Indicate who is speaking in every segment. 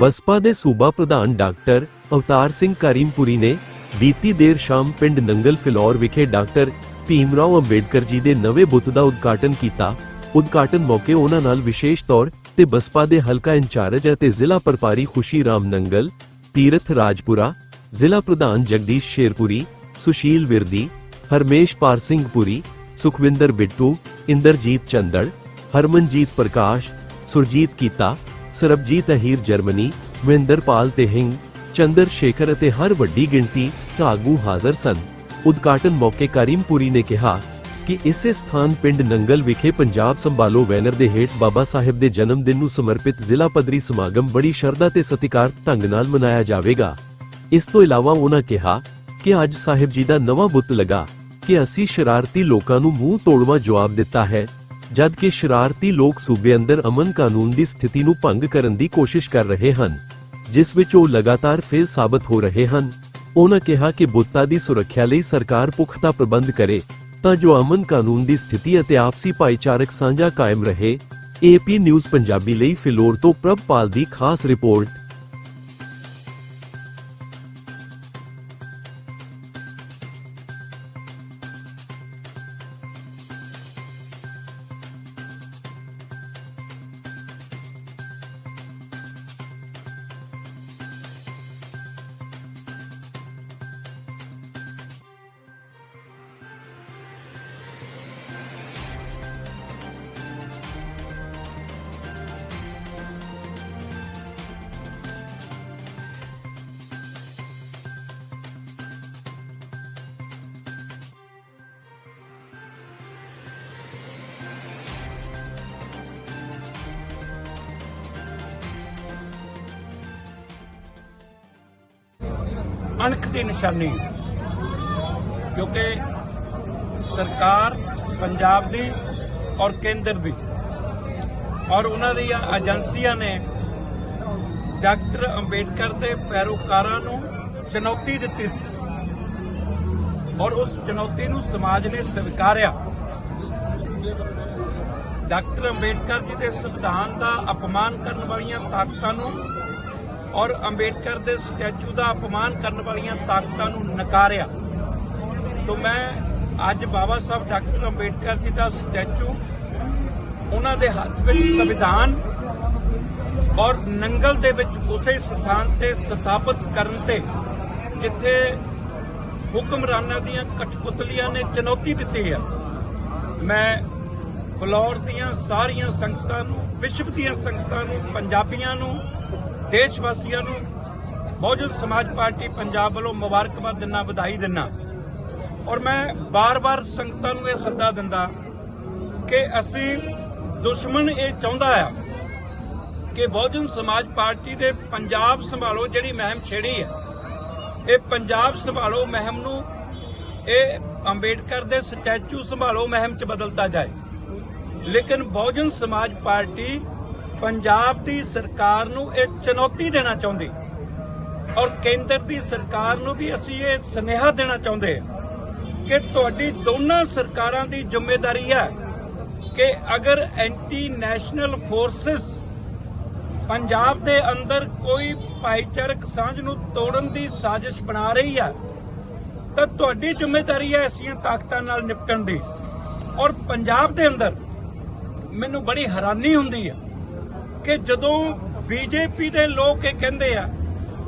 Speaker 1: ਬਸਪਾ ਦੇ ਸੂਬਾ ਪ੍ਰਧਾਨ ਡਾਕਟਰ ਅਵਤਾਰ ਸਿੰਘ ਕਰੀਮਪੁਰੀ ਨੇ ਬੀਤੀ ਦੇਰ ਸ਼ਾਮ ਪਿੰਡ ਨੰਗਲ ਫਿਲੌਰ ਵਿਖੇ ਡਾਕਟਰ ਭੀਮਰਾਓ ਅੰਬੇਡਕਰ ਜੀ ਦੇ ਨਵੇਂ ਬੁੱਤ ਦਾ ਉਦਘਾਟਨ ਕੀਤਾ। ਉਦਘਾਟਨ ਮੌਕੇ ਉਹਨਾਂ ਨਾਲ ਵਿਸ਼ੇਸ਼ ਤੌਰ ਤੇ ਬਸਪਾ ਦੇ ਹਲਕਾ ਇੰਚਾਰਜ ਅਤੇ ਜ਼ਿਲ੍ਹਾ ਪ੍ਰਪਾਰੀ ਖੁਸ਼ੀ ਰਾਮ ਨੰਗਲ, ਤੀਰਥ ਰਾਜਪੁਰਾ, ਜ਼ਿਲ੍ਹਾ ਪ੍ਰਧਾਨ ਜਗਦੀਸ਼ ਸ਼ੇਰਪੁਰੀ, ਸੁਸ਼ੀਲ ਵਿਰਦੀ, ਹਰਮੇਸ਼ ਪਾਰ ਸਿੰਘ ਸੁਖਵਿੰਦਰ ਬਿੱਟੂ, ਇੰਦਰਜੀਤ ਚੰਦੜ, ਹਰਮਨਜੀਤ ਪ੍ਰਕਾਸ਼, ਸੁਰਜੀਤ ਕੀਤਾ। ਸਰਬਜੀਤ ਅਹੀਰ ਜਰਮਨੀ ਮਹਿੰਦਰਪਾਲ ਤੇ ਚੰਦਰ ਸ਼ੇਖਰ ਅਤੇ ਹਰ ਵੱਡੀ ਗਿਣਤੀ ਆਗੂ ਹਾਜ਼ਰ ਸਨ। ਉਦਘਾਟਨ ਮੌਕੇ ਕਰੀਮਪੁਰੀ ਨੇ ਕਿਹਾ ਕਿ ਇਸੇ ਸਥਾਨ ਪਿੰਡ ਨੰਗਲ ਵਿਖੇ ਪੰਜਾਬ ਸੰਭਾਲੋ ਬੈਨਰ ਦੇ ਹੇਠ ਬਾਬਾ ਸਾਹਿਬ ਦੇ ਜਨਮ ਦਿਨ ਨੂੰ ਸਮਰਪਿਤ ਜ਼ਿਲ੍ਹਾ ਪੱਧਰੀ ਸਮਾਗਮ ਬੜੀ ਸ਼ਰਧਾ ਤੇ ਸਤਿਕਾਰਤ ਢੰਗ ਨਾਲ ਮਨਾਇਆ ਜਾਵੇਗਾ। ਇਸ ਤੋਂ ਇਲਾਵਾ ਉਹਨਾਂ ਕਿਹਾ ਕਿ ਅੱਜ ਸਾਹਿਬ ਜੀ ਦਾ ਨਵਾਂ ਬੁੱਤ ਲਗਾ ਕਿ ਅਸੀਂ ਸ਼ਰਾਰਤੀ ਲੋਕਾਂ ਨੂੰ ਮੂੰਹ ਤੋੜਵਾ ਜਵਾਬ ਦਿੱਤਾ ਹੈ। ਜਦ ਕਿ ਸ਼ਰਾਰਤੀ ਲੋਕ ਸੂਬੇ ਅੰਦਰ ਅਮਨ ਕਾਨੂੰਨ ਦੀ ਸਥਿਤੀ ਨੂੰ ਭੰਗ ਕਰਨ ਦੀ ਕੋਸ਼ਿਸ਼ ਕਰ ਰਹੇ ਹਨ, ਜਿਸ ਵਿੱਚ ਉਹ ਲਗਾਤਾਰ ਫੇਲ ਸਾਬਤ ਹੋ ਰਹੇ ਹਨ। ਉਹਨਾਂ ਕਿਹਾ ਕਿ ਬੁੱਤਾਂ ਦੀ ਸੁਰੱਖਿਆ ਲਈ ਸਰਕਾਰ ਪੁਖਤਾ ਪ੍ਰਬੰਧ ਕਰੇ, ਤਾਂ ਜੋ ਅਮਨ ਕਾਨੂੰਨ ਦੀ ਸਥਿਤੀ ਅਤੇ ਆਪਸੀ ਭਾਈਚਾਰਕ ਸਾਂਝਾ ਕਾਇਮ ਰਹੇ। ਏਪੀ ਨਿਊਜ਼ ਪੰਜਾਬੀ ਲਈ ਫਿਲੌਰ ਤੋਂ ਪ੍ਰਭਪਾਲ ਦੀ ਖਾਸ ਰਿਪੋਰਟ।
Speaker 2: ਅਣਖ ਦੀ ਨਿਸ਼ਾਨੀ। ਕਿਉਂਕਿ ਸਰਕਾਰ ਪੰਜਾਬ ਦੀ ਔਰ ਕੇਂਦਰ ਦੀ ਔਰ ਉਹਨਾਂ ਦੀਆਂ ਏਜੰਸੀਆਂ ਨੇ ਡਾਕਟਰ ਅੰਬੇਡਕਰ ਦੇ ਪੈਰੋਕਾਰਾਂ ਨੂੰ ਚੁਣੌਤੀ ਦਿੱਤੀ ਸੀ। ਔਰ ਉਸ ਚੁਣੌਤੀ ਨੂੰ ਸਮਾਜ ਨੇ ਸਵੀਕਾਰਿਆ। ਡਾਕਟਰ ਅੰਬੇਡਕਰ ਜੀ ਦੇ ਸੰਵਿਧਾਨ ਦਾ ਅਪਮਾਨ ਕਰਨ ਵਾਲੀਆਂ ਤਾਕਤਾਂ ਨੂੰ ਔਰ ਅੰਬੇਡਕਰ ਦੇ ਸਟੈਚੂ ਦਾ ਅਪਮਾਨ ਕਰਨ ਵਾਲੀਆਂ ਤਾਕਤਾਂ ਨੂੰ ਨਕਾਰਿਆ। ਤੋਂ ਮੈਂ ਅੱਜ ਬਾਬਾ ਸਾਹਿਬ ਡਾਕਟਰ ਅੰਬੇਡਕਰ ਜੀ ਦਾ ਸਟੈਚੂ, ਉਹਨਾਂ ਦੇ ਹੱਥ ਵਿੱਚ ਸੰਵਿਧਾਨ ਔਰ ਨੰਗਲ ਦੇ ਵਿੱਚ ਉਸੇ ਸਥਾਨ ਤੇ ਸਥਾਪਿਤ ਕਰਨ ਤੇ ਜਿੱਥੇ ਹੁਕਮਰਾਨਾਂ ਦੀਆਂ ਕਠਪੁਤਲੀਆਂ ਨੇ ਚੁਣੌਤੀ ਦਿੱਤੀ ਹੈ। ਮੈਂ ਫਲੋਰ ਦੀਆਂ ਸਾਰੀਆਂ ਸੰਗਤਾਂ ਨੂੰ, ਵਿਸ਼ਵ ਦੀਆਂ ਸੰਗਤਾਂ ਨੂੰ, ਪੰਜਾਬੀਆਂ ਨੂੰ ਦੇਸ਼ ਵਾਸੀਆਂ ਨੂੰ ਬਹੁਜਨ ਸਮਾਜ ਪਾਰਟੀ ਪੰਜਾਬ ਵੱਲੋਂ ਮੁਬਾਰਕਬਾਦ ਦਿੰਨਾ, ਵਧਾਈ ਦਿੰਨਾ। ਔਰ ਮੈਂ ਬਾਰ-ਬਾਰ ਸੰਗਤਾਂ ਨੂੰ ਇਹ ਸੱਦਾ ਦਿੰਦਾ ਕਿ ਅਸੀਂ ਦੁਸ਼ਮਣ ਇਹ ਚਾਹੁੰਦਾ ਆ ਕਿ ਬਹੁਜਨ ਸਮਾਜ ਪਾਰਟੀ ਦੇ ਪੰਜਾਬ ਸੰਭਾਲੋ ਜਿਹੜੀ ਮਹਿਮ ਛੇੜੀ ਹੈ। ਇਹ ਪੰਜਾਬ ਸੰਭਾਲੋ ਮਹਿਮ ਨੂੰ, ਇਹ ਅੰਬੇਡਕਰ ਦੇ ਸਟੈਚੂ ਸੰਭਾਲੋ ਮਹਿਮ ਚ ਬਦਲਤਾ ਜਾਏ। ਲੇਕਿਨ ਬਹੁਜਨ ਸਮਾਜ ਪਾਰਟੀ ਪੰਜਾਬ ਦੀ ਸਰਕਾਰ ਨੂੰ ਇਹ ਚੁਣੌਤੀ ਦੇਣਾ ਚਾਹੁੰਦੀ। ਔਰ ਕੇਂਦਰ ਦੀ ਸਰਕਾਰ ਨੂੰ ਵੀ ਅਸੀਂ ਇਹ ਸੁਨੇਹਾ ਦੇਣਾ ਚਾਹੁੰਦੇ ਕਿ ਤੁਹਾਡੀ ਦੋਨਾਂ ਸਰਕਾਰਾਂ ਦੀ ਜ਼ਿੰਮੇਵਾਰੀ ਹੈ ਕਿ ਅਗਰ ਐਂਟੀ ਨੈਸ਼ਨਲ ਫੋਰਸਸ ਪੰਜਾਬ ਦੇ ਅੰਦਰ ਕੋਈ ਭਾਈਚਾਰਕ ਸਾਂਝ ਨੂੰ ਤੋੜਨ ਦੀ ਸਾਜ਼ਿਸ਼ ਬਣਾ ਰਹੀ ਹੈ, ਤਾਂ ਤੁਹਾਡੀ ਜ਼ਿੰਮੇਵਾਰੀ ਹੈ ਐਸੀਆਂ ਤਾਕਤਾਂ ਨਾਲ ਨਿਪਟਣ ਦੀ। ਔਰ ਪੰਜਾਬ ਦੇ ਅੰਦਰ ਮੈਨੂੰ ਬੜੀ ਹੈਰਾਨੀ ਹੁੰਦੀ ਹੈ ਕਿ ਜਦੋਂ ਬੀਜੇਪੀ ਦੇ ਲੋਕ ਇਹ ਕਹਿੰਦੇ ਆ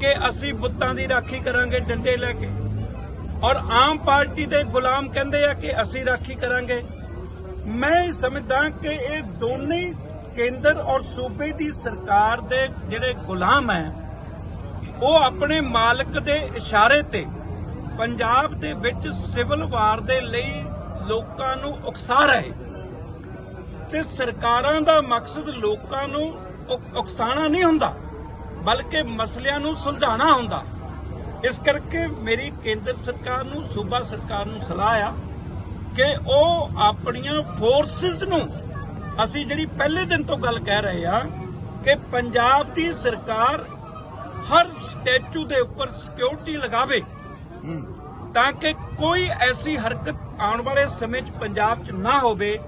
Speaker 2: ਕਿ ਅਸੀਂ ਬੁੱਤਾਂ ਦੀ ਰਾਖੀ ਕਰਾਂਗੇ ਡੰਡੇ ਲੈ ਕੇ, ਔਰ ਆਮ ਪਾਰਟੀ ਦੇ ਗੁਲਾਮ ਕਹਿੰਦੇ ਆ ਕਿ ਅਸੀਂ ਰਾਖੀ ਕਰਾਂਗੇ, ਮੈਂ ਇਹ ਸਮਝਦਾ ਕਿ ਇਹ ਦੋਨੇ ਕੇਂਦਰ ਔਰ ਸੂਬੇ ਦੀ ਸਰਕਾਰ ਦੇ ਜਿਹੜੇ ਗੁਲਾਮ ਹੈ, ਉਹ ਆਪਣੇ ਮਾਲਕ ਦੇ ਇਸ਼ਾਰੇ ਤੇ ਪੰਜਾਬ ਦੇ ਵਿੱਚ ਸਿਵਲ ਵਾਰ ਦੇ ਲਈ ਲੋਕਾਂ ਨੂੰ ਉਕਸਾ ਰਹੇ। ਤੇ ਸਰਕਾਰਾਂ ਦਾ ਮਕਸਦ ਲੋਕਾਂ ਨੂੰ ਉਕ- ਉਕਸਾਉਣਾ ਨਹੀਂ ਹੁੰਦਾ ਬਲਕਿ ਮਸਲਿਆਂ ਨੂੰ ਸੁਲਝਾਉਣਾ ਹੁੰਦਾ। ਇਸ ਕਰਕੇ ਮੇਰੀ ਕੇਂਦਰ ਸਰਕਾਰ ਨੂੰ ਸੂਬਾ ਸਰਕਾਰ ਨੂੰ ਸਲਾਹ ਆ ਕਿ ਉਹ ਆਪਣੀਆਂ ਫੋਰਸਿਸ ਨੂੰ ਅਸੀਂ ਜਿਹੜੀ ਪਹਿਲੇ ਦਿਨ ਤੋਂ ਗੱਲ ਕਹਿ ਰਹੇ ਆ ਕਿ ਪੰਜਾਬ ਦੀ ਸਰਕਾਰ ਹਰ ਸਟੈਚੂ ਦੇ ਉੱਪਰ ਸਿਕਿਉਰਿਟੀ ਲਗਾਵੇ। ਤਾਂ ਕਿ ਕੋਈ ਐਸੀ ਹਰਕਤ ਆਉਣ ਵਾਲੇ ਸਮੇਂ 'ਚ ਪੰਜਾਬ 'ਚ ਨਾ ਹੋਵੇ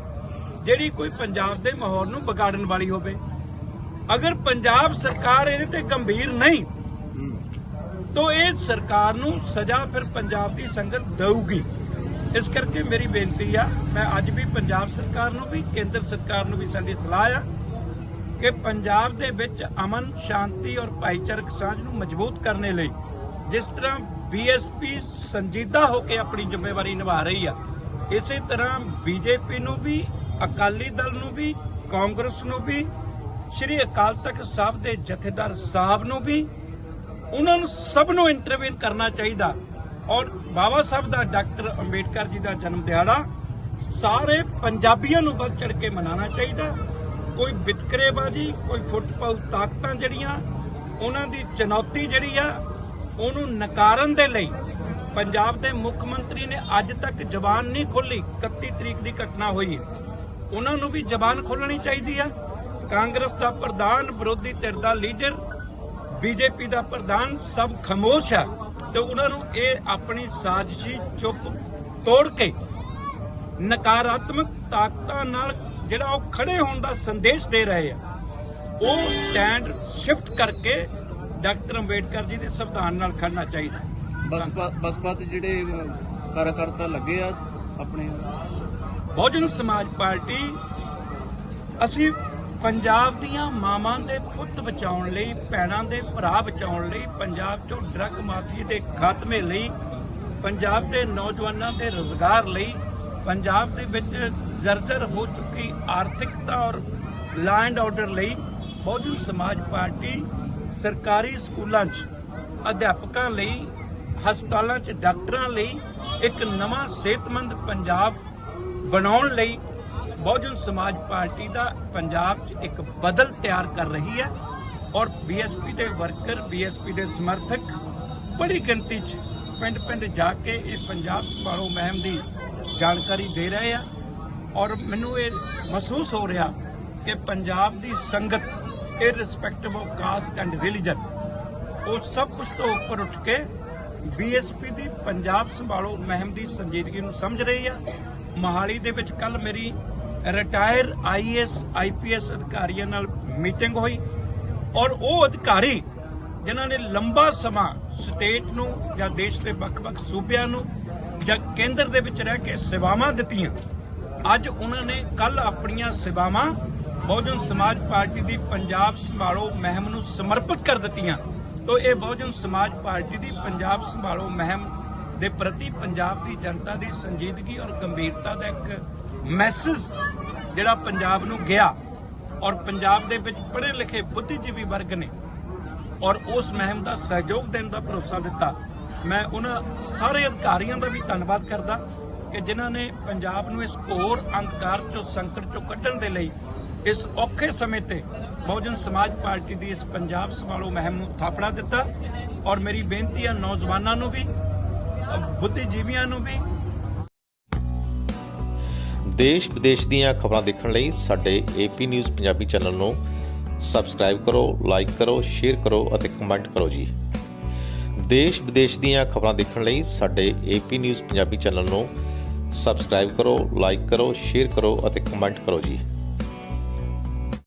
Speaker 2: ਜਿਹੜੀ ਕੋਈ ਪੰਜਾਬ ਦੇ ਮਾਹੌਲ ਨੂੰ ਵਿਗਾੜਨ ਵਾਲੀ ਹੋਵੇ। ਅਗਰ ਪੰਜਾਬ ਸਰਕਾਰ ਇਹਦੇ ਤੇ ਗੰਭੀਰ ਨਹੀਂ ਤਾਂ ਇਹ ਸਰਕਾਰ ਨੂੰ ਸਜ਼ਾ ਫਿਰ ਪੰਜਾਬ ਦੀ ਸੰਗਤ ਦੇਊਗੀ। ਇਸ ਕਰਕੇ ਮੇਰੀ ਬੇਨਤੀ ਆ ਮੈਂ ਅੱਜ ਵੀ ਪੰਜਾਬ ਸਰਕਾਰ ਨੂੰ ਵੀ ਕੇਂਦਰ ਸਰਕਾਰ ਨੂੰ ਵੀ ਸਾਡੀ ਸਲਾਹ ਆ ਕਿ ਪੰਜਾਬ ਦੇ ਵਿੱਚ ਅਮਨ ਸ਼ਾਂਤੀ ਔਰ ਭਾਈਚਾਰਕ ਸਾਂਝ ਨੂੰ ਮਜ਼ਬੂਤ ਕਰਨ ਲਈ ਜਿਸ ਤਰ੍ਹਾਂ ਬੀਐਸਪੀ ਸੰਜੀਦਾ ਹੋ ਕੇ ਆਪਣੀ ਜ਼ਿੰਮੇਵਾਰੀ ਨਿਭਾ ਰਹੀ ਆ ਇਸੇ ਤਰ੍ਹਾਂ ਬੀਜੇਪੀ ਨੂੰ ਵੀ ਅਕਾਲੀ ਦਲ ਨੂੰ ਵੀ, ਕਾਂਗਰਸ ਨੂੰ ਵੀ, ਸ਼੍ਰੀ ਅਕਾਲ ਤਖਤ ਸਾਹਿਬ ਦੇ ਜਥੇਦਾਰ ਸਾਹਿਬ ਨੂੰ ਵੀ, ਉਹਨਾਂ ਨੂੰ ਸਭ ਨੂੰ ਇੰਟਰਵੀਨ ਕਰਨਾ ਚਾਹੀਦਾ। ਔਰ ਬਾਬਾ ਸਾਹਿਬ ਦਾ, ਡਾਕਟਰ ਅੰਬੇਡਕਰ ਜੀ ਦਾ ਜਨਮ ਦਿਹਾੜਾ ਸਾਰੇ ਪੰਜਾਬੀਆਂ ਨੂੰ ਵੱਧ ਚੜ ਕੇ ਮਨਾਉਣਾ ਚਾਹੀਦਾ। ਕੋਈ ਵਿਤਕਰੇਬਾਜੀ ਕੋਈ ਫੁੱਟਪਾਉ ਤਾਕਤਾਂ ਜਿਹੜੀਆਂ, ਉਹਨਾਂ ਦੀ ਚੁਣੌਤੀ ਜਿਹੜੀ ਆ, ਉਹਨੂੰ ਨਕਾਰਨ ਦੇ ਲਈ ਪੰਜਾਬ ਦੇ ਮੁੱਖ ਮੰਤਰੀ ਨੇ ਅੱਜ ਤੱਕ ਜ਼ਬਾਨ ਨਹੀਂ ਖੋਲੀ 31 ਤਰੀਕ ਦੀ ਘਟਨਾ ਹੋਈ ਹੈ। ਉਹਨਾਂ ਨੂੰ ਵੀ ਜ਼ਬਾਨ ਖੋਲਣੀ ਚਾਹੀਦੀ ਆ। ਕਾਂਗਰਸ ਦਾ ਪ੍ਰਧਾਨ ਵਿਰੋਧੀ ਧਿਰ ਦਾ ਲੀਡਰ ਬੀਜੇਪੀ ਦਾ ਪ੍ਰਧਾਨ ਸਭ ਖਮੋਸ਼ ਹੈ ਤੇ ਉਹਨਾਂ ਨੂੰ ਇਹ ਆਪਣੀ ਸਾਜ਼ਿਸ਼ੀ ਚੁੱਪ ਤੋੜ ਕੇ ਨਕਾਰਾਤਮਕ ਤਾਕਤਾਂ ਨਾਲ ਜਿਹੜਾ ਉਹ ਖੜੇ ਹੋਣ ਦਾ ਸੰਦੇਸ਼ ਦੇ ਰਹੇ ਆ। ਉਹ ਸਟੈਂਡ ਸ਼ਿਫਟ ਕਰਕੇ ਡਾਕਟਰ ਅੰਬੇਡਕਰ ਜੀ ਦੇ ਸੰਵਿਧਾਨ ਨਾਲ ਖੜਨਾ ਚਾਹੀਦਾ।
Speaker 3: ਬਸਪਾ ਬਸਪਾ ਤੇ ਜਿਹੜੇ ਅਹ, ਲੱਗੇ ਆ ਆਪਣੇ
Speaker 2: ਬਹੁਜਨ ਸਮਾਜ ਪਾਰਟੀ ਅਸੀਂ ਪੰਜਾਬ ਦੀਆਂ ਮਾਵਾਂ ਦੇ ਪੁੱਤ ਬਚਾਉਣ ਲਈ, ਭੈਣਾਂ ਦੇ ਭਰਾ ਬਚਾਉਣ ਲਈ, ਪੰਜਾਬ ਚੋਂ ਡਰੱਗ ਮਾਫੀਏ ਦੇ ਖਾਤਮੇ ਲਈ, ਪੰਜਾਬ ਦੇ ਨੌਜਵਾਨਾਂ ਦੇ ਰੋਜ਼ਗਾਰ ਲਈ, ਪੰਜਾਬ ਦੇ ਵਿੱਚ ਜ਼ਰਜ਼ਰ ਹੋ ਚੁੱਕੀ ਆਰਥਿਕਤਾ ਔਰ ਲਾ ਐਂਡ ਆਰਡਰ ਲਈ ਬਹੁਜਨ ਸਮਾਜ ਪਾਰਟੀ ਸਰਕਾਰੀ ਸਕੂਲਾਂ 'ਚ, ਅਧਿਆਪਕਾਂ ਲਈ, ਹਸਪਤਾਲਾਂ 'ਚ, ਡਾਕਟਰਾਂ ਲਈ ਇੱਕ ਨਵਾਂ ਸਿਹਤਮੰਦ ਪੰਜਾਬ ਬਣਾਉਣ ਲਈ ਬਹੁਜਨ ਸਮਾਜ ਪਾਰਟੀ ਦਾ ਪੰਜਾਬ 'ਚ ਇੱਕ ਬਦਲ ਤਿਆਰ ਕਰ ਰਹੀ ਹੈ ਔਰ ਬੀਐਸਪੀ ਦੇ ਵਰਕਰ, ਬੀਐਸਪੀ ਦੇ ਸਮਰਥਕ ਬੜੀ ਗਿਣਤੀ 'ਚ ਪਿੰਡ-ਪਿੰਡ ਜਾ ਕੇ ਇਹ ਪੰਜਾਬ ਸੰਭਾਲੋ ਮਹਿਮ ਦੀ ਜਾਣਕਾਰੀ ਦੇ ਰਹੇ ਆ। ਔਰ ਮੈਨੂੰ ਇਹ ਮਹਿਸੂਸ ਹੋ ਰਿਹਾ ਕਿ ਪੰਜਾਬ ਦੀ ਸੰਗਤ irrespective of caste and religion ਉਹ ਸਭ ਕੁਝ ਤੋਂ ਉੱਪਰ ਉੱਠ ਕੇ ਬੀਐਸਪੀ ਦੀ ਪੰਜਾਬ ਸੰਭਾਲੋ ਮਹਿਮ ਦੀ ਸੰਜੀਦਗੀ ਨੂੰ ਸਮਝ ਰਹੀ ਆ। ਮੋਹਾਲੀ ਦੇ ਵਿੱਚ ਕੱਲ ਮੇਰੀ ਰਿਟਾਇਰ ਆਈਐਸ ਆਈਪੀਐਸ ਅਧਿਕਾਰੀਆਂ ਨਾਲ ਮੀਟਿੰਗ ਹੋਈ ਔਰ ਉਹ ਅਧਿਕਾਰੀ ਜਿਨ੍ਹਾਂ ਨੇ ਲੰਬਾ ਸਮਾਂ ਸਟੇਟ ਨੂੰ ਜਾਂ ਦੇਸ਼ ਦੇ ਵੱਖ-ਵੱਖ ਸੂਬਿਆਂ ਨੂੰ ਜਾਂ ਕੇਂਦਰ ਦੇ ਵਿੱਚ ਰਹਿ ਕੇ ਸੇਵਾਵਾਂ ਦਿੱਤੀਆਂ, ਅੱਜ ਉਹਨਾਂ ਨੇ ਕੱਲ ਆਪਣੀਆਂ ਸੇਵਾਵਾਂ ਬਹੁਜਨ ਸਮਾਜ ਪਾਰਟੀ ਦੀ ਪੰਜਾਬ ਸੰਭਾਲੋ ਮਹਿਮ ਨੂੰ ਸਮਰਪਿਤ ਕਰ ਦਿੱਤੀਆਂ। ਤੋ ਇਹ ਬਹੁਜਨ ਸਮਾਜ ਪਾਰਟੀ ਦੀ ਪੰਜਾਬ ਸੰਭਾਲੋ ਮਹਿਮ ਦੇ ਪ੍ਰਤੀ ਪੰਜਾਬ ਦੀ ਜਨਤਾ ਦੀ ਸੰਜੀਦਗੀ ਔਰ ਗੰਭੀਰਤਾ ਦਾ ਇੱਕ ਮੈਸੇਜ ਜਿਹੜਾ ਪੰਜਾਬ ਨੂੰ ਗਿਆ ਔਰ ਪੰਜਾਬ ਦੇ ਵਿੱਚ ਪੜ੍ਹੇ ਲਿਖੇ ਬੁੱਧੀਜੀਵੀ ਵਰਗ ਨੇ ਔਰ ਉਸ ਮਹਿਮ ਦਾ ਸਹਿਯੋਗ ਦੇਣ ਦਾ ਭਰੋਸਾ ਦਿੱਤਾ, ਮੈਂ ਉਹਨਾਂ ਸਾਰੇ ਅਧਿਕਾਰੀਆਂ ਦਾ ਵੀ ਧੰਨਵਾਦ ਕਰਦਾ ਕਿ ਜਿਨ੍ਹਾਂ ਨੇ ਪੰਜਾਬ ਨੂੰ ਇਸ ਘੋਰ ਅੰਧਕਾਰ ਚੋਂ, ਸੰਕਟ ਚੋਂ ਕੱਢਣ ਦੇ ਲਈ ਇਸ ਔਖੇ ਸਮੇਂ ਤੇ ਬਹੁਜਨ ਸਮਾਜ ਪਾਰਟੀ ਦੀ ਇਸ ਪੰਜਾਬ ਸੰਭਾਲੋ ਮਹਿਮ ਨੂੰ ਥਾਪੜਾ ਦਿੱਤਾ ਔਰ ਮੇਰੀ ਬੇਨਤੀ ਹੈ ਨੌਜਵਾਨਾਂ ਨੂੰ ਵੀ ਬੁੱਧੀਜੀਵੀਆਂ ਨੂੰ ਵੀ।
Speaker 4: ਦੇਸ਼ ਵਿਦੇਸ਼ ਦੀਆਂ ਖਬਰਾਂ ਦੇਖਣ ਲਈ ਸਾਡੇ ਏਪੀ ਨਿਊਜ਼ ਪੰਜਾਬੀ ਚੈਨਲ ਨੂੰ ਸਬਸਕ੍ਰਾਈਬ ਕਰੋ ਲਾਈਕ ਕਰੋ ਸ਼ੇਅਰ ਕਰੋ ਅਤੇ ਕਮੈਂਟ ਕਰੋ ਜੀ। ਦੇਸ਼ ਵਿਦੇਸ਼ ਦੀਆਂ ਖਬਰਾਂ ਦੇਖਣ ਲਈ ਸਾਡੇ ਏਪੀ ਨਿਊਜ਼ ਪੰਜਾਬੀ ਚੈਨਲ ਨੂੰ ਸਬਸਕ੍ਰਾਈਬ ਕਰੋ ਲਾਈਕ ਕਰੋ ਸ਼ੇਅਰ ਕਰੋ ਅਤੇ ਕਮੈਂਟ ਕਰੋ ਜੀ।